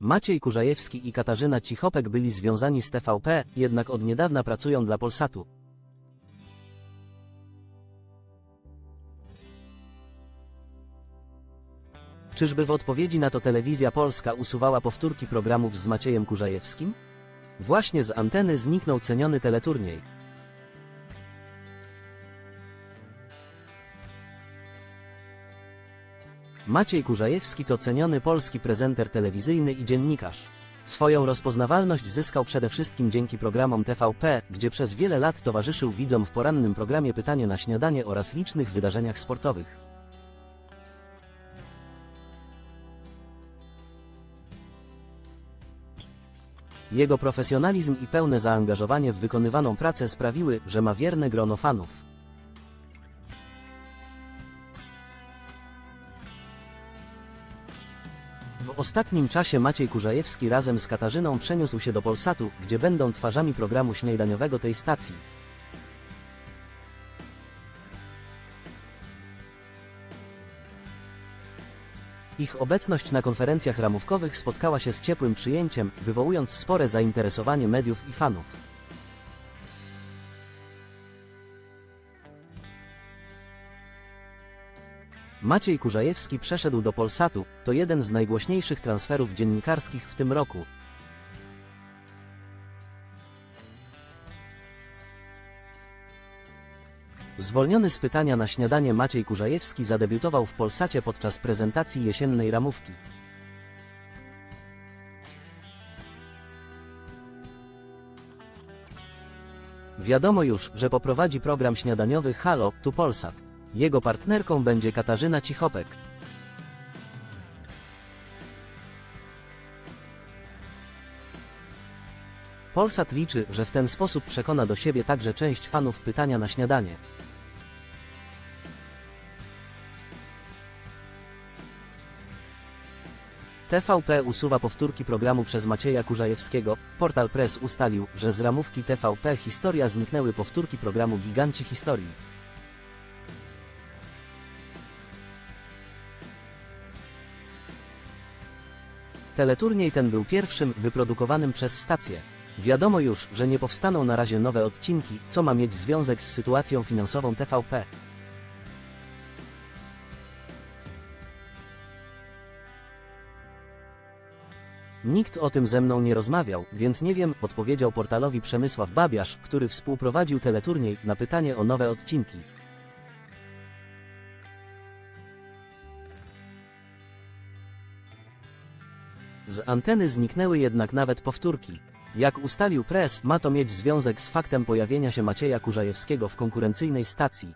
Maciej Kurzajewski i Katarzyna Cichopek byli związani z TVP, jednak od niedawna pracują dla Polsatu. Czyżby w odpowiedzi na to telewizja polska usuwała powtórki programów z Maciejem Kurzajewskim? Właśnie z anteny zniknął ceniony teleturniej. Maciej Kurzajewski to ceniony polski prezenter telewizyjny i dziennikarz. Swoją rozpoznawalność zyskał przede wszystkim dzięki programom TVP, gdzie przez wiele lat towarzyszył widzom w porannym programie Pytanie na śniadanie oraz licznych wydarzeniach sportowych. Jego profesjonalizm i pełne zaangażowanie w wykonywaną pracę sprawiły, że ma wierne grono fanów. W ostatnim czasie Maciej Kurzajewski razem z Katarzyną przeniósł się do Polsatu, gdzie będą twarzami programu śniadaniowego tej stacji. Ich obecność na konferencjach ramówkowych spotkała się z ciepłym przyjęciem, wywołując spore zainteresowanie mediów i fanów. Maciej Kurzajewski przeszedł do Polsatu, to jeden z najgłośniejszych transferów dziennikarskich w tym roku. Zwolniony z pytania na śniadanie Maciej Kurzajewski zadebiutował w Polsacie podczas prezentacji jesiennej ramówki. Wiadomo już, że poprowadzi program śniadaniowy Halo, tu Polsat. Jego partnerką będzie Katarzyna Cichopek. Polsat liczy, że w ten sposób przekona do siebie także część fanów pytania na śniadanie. TVP usuwa powtórki programu przez Macieja Kurzajewskiego. Portal Press ustalił, że z ramówki TVP Historia zniknęły powtórki programu Giganci Historii. Teleturniej ten był pierwszym, wyprodukowanym przez stację. Wiadomo już, że nie powstaną na razie nowe odcinki, co ma mieć związek z sytuacją finansową TVP. Nikt o tym ze mną nie rozmawiał, więc nie wiem, odpowiedział portalowi Przemysław Babiarz, który współprowadził teleturniej, na pytanie o nowe odcinki. Z anteny zniknęły jednak nawet powtórki. Jak ustalił press, ma to mieć związek z faktem pojawienia się Macieja Kurzajewskiego w konkurencyjnej stacji.